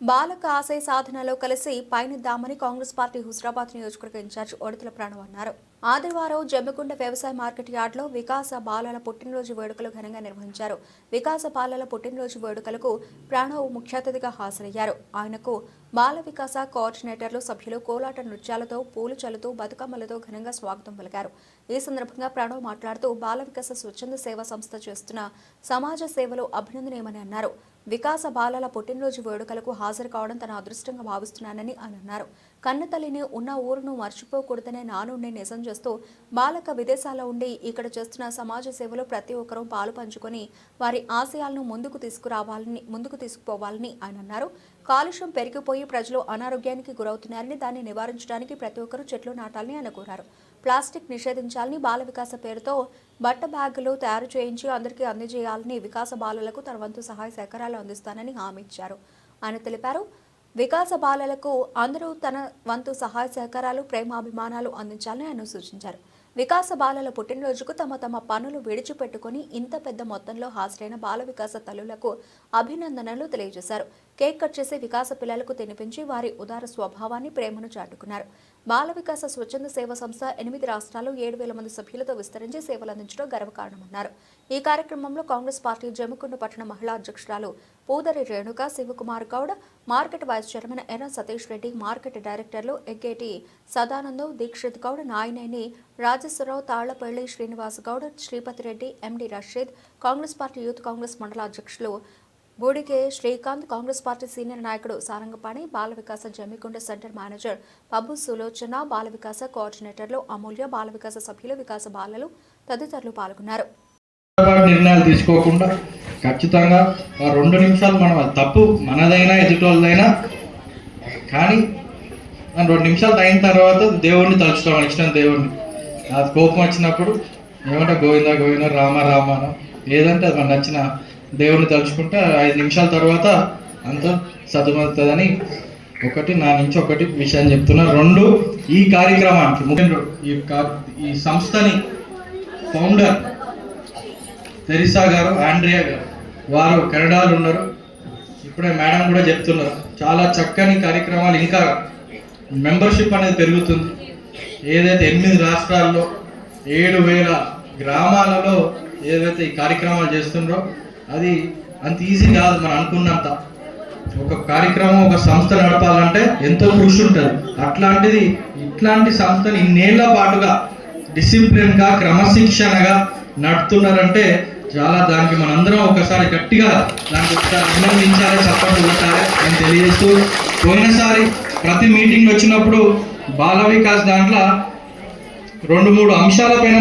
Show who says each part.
Speaker 1: బాలక ఆశయ సాధనలో కలిసి పయనిద్దామని కాంగ్రెస్ పార్టీ హుస్రాబాద్ నియోజకవర్గ ఇన్ఛార్జ్ ఒడతల ప్రాణం అన్నారు. ఆదివారం జమ్మికుంట వ్యవసాయ మార్కెట్ యార్డ్లో వికాస బాలల పుట్టినరోజు వేడుకలు ఘనంగా నిర్వహించారు. వికాస బాలల పుట్టినరోజు వేడుకలకు ప్రణవ్ ముఖ్య అతిథిగా హాజరయ్యారు. ఆయనకు బాల వికాస కోఆర్డినేటర్లు సభ్యులు కోలాట నృత్యాలతో పూలు చల్లుతూ బతుకమ్మలతో ఘనంగా స్వాగతం పలికారు. ఈ సందర్భంగా ప్రణవ్ మాట్లాడుతూ బాల వికాస స్వచ్ఛంద సేవా సంస్థ చేస్తున్న సమాజ సేవలు అభినందనీయమని అన్నారు. వికాస బాలల పుట్టినరోజు వేడుకలకు హాజరు కావడం తన అదృష్టంగా భావిస్తున్నానని ఆయన అన్నారు. కన్న తల్లిని ఉన్న ఊరును మర్చిపోకూడదనే నానుండి నిజం చేస్తూ బాలక విదేశాల్లో ఉండి ఇక్కడ చేస్తున్న సమాజ సేవలో ప్రతి ఒక్కరూ పాలు పంచుకొని వారి ఆశయాలను ముందుకు తీసుకురావాలని ముందుకు తీసుకుపోవాలని ఆయన అన్నారు. కాలుష్యం పెరిగిపోయి ప్రజలు అనారోగ్యానికి గురవుతున్నారని దాన్ని నివారించడానికి ప్రతి ఒక్కరూ చెట్లు నాటాలని ఆయన కోరారు. ప్లాస్టిక్ నిషేధించాలని బాల వికాస పేరుతో బట్ట బ్యాగులు తయారు చేయించి అందరికీ అందజేయాలని వికాస బాలలకు తన వంతు సహాయ సహకారాలు అందిస్తానని హామీ ఇచ్చారు. ఆయన తెలిపారు వికాస బాలలకు అందరూ తన వంతు సహాయ సహకారాలు ప్రేమాభిమానాలు అందించాలని ఆయన సూచించారు. వికాస బాలల పుట్టినరోజుకు తమ తమ పనులు విడిచిపెట్టుకుని ఇంత పెద్ద మొత్తంలో హాజరైన బాల వికాస తల్లులకు అభినందనలు తెలియజేశారు. కేక్ కట్ చేసి వికాస పిల్లలకు తినిపించి వారి ఉదార స్వభావాన్ని ప్రేమను చాటుకున్నారు. బాల వికాస స్వచ్ఛంద సేవా సంస్థ ఎనిమిది రాష్ట్రాలు ఏడు వేల మంది సభ్యులతో విస్తరించి సేవలు అందించడం గర్వకారణమన్నారు. ఈ కార్యక్రమంలో కాంగ్రెస్ పార్టీ జమ్మికుండ పట్టణ మహిళా అధ్యక్షురాలు Pudari Renuka Shivakumar Goud market vice chairman Erra Satish Reddy market డైరెక్టర్లు Eggeti Sadanandam Dikshit Goud Nayaneni Rajeshwara Rao Thallapalli Srinivas Goud Sripathi Reddy MD Rasheed Congress party youth Congress మండల అధ్యక్షులు బూడికే శ్రీకాంత్ కాంగ్రెస్ పార్టీ సీనియర్ నాయకుడు Sarangapani Bala Vikasa Jammikunta centre manager Pabbu Sulochana Bala Vikasa కోఆర్డినేటర్లు అమూల్య బాల వికాస సభ్యులు వికాస బాలలు తదితరులు పాల్గొన్నారు.
Speaker 2: నిర్ణయాలు తీసుకోకుండా ఖచ్చితంగా రెండు నిమిషాలు మనం తప్పు మనదైనా ఎదుటోళ్ళదైనా కానీ రెండు నిమిషాలు అయిన తర్వాత దేవుణ్ణి తలుచుకోవాలి ఇష్టం దేవుణ్ణి. నాకు కోపం వచ్చినప్పుడు ఏమంటే గోవింద గోవింద రామ రామ ఏదంటే అది నచ్చిన దేవుని తలుచుకుంటే ఐదు నిమిషాల తర్వాత అంత సదుమవుతుందని ఒకటి నా నుంచి ఒకటి విషయం చెప్తున్నా. రెండు ఈ కార్యక్రమానికి ముఖ్యంగా ఈ ఈ సంస్థని ఫౌండర్ తెరిసా గారు ఆండ్రియా గారు వారు కెనడాలో ఉన్నారు. ఇప్పుడే మేడం కూడా చెప్తున్నారు. చాలా చక్కని కార్యక్రమాలు ఇంకా మెంబర్షిప్ అనేది పెరుగుతుంది. ఏదైతే ఎనిమిది రాష్ట్రాల్లో ఏడు వేల గ్రామాలలో ఏదైతే ఈ కార్యక్రమాలు చేస్తుండ్రో అది అంత ఈజీ కాదు మనం అనుకున్నంత. ఒక కార్యక్రమం ఒక సంస్థ నడపాలంటే ఎంతో కృషి ఉంటుంది. అట్లాంటిది ఇట్లాంటి సంస్థని ఇన్నేళ్ళ పాటుగా డిసిప్లిన్గా క్రమశిక్షణగా నడుపుతున్నారంటే చాలా దానికి మనందరం ఒకసారి గట్టిగా దానికి ఒకసారి అభినందించాలి సపోర్ట్ కొట్టాలి అని తెలియజేస్తూ పోయినసారి ప్రతి మీటింగ్ వచ్చినప్పుడు బాల వికాస్ దాంట్లో రెండు మూడు అంశాలపైన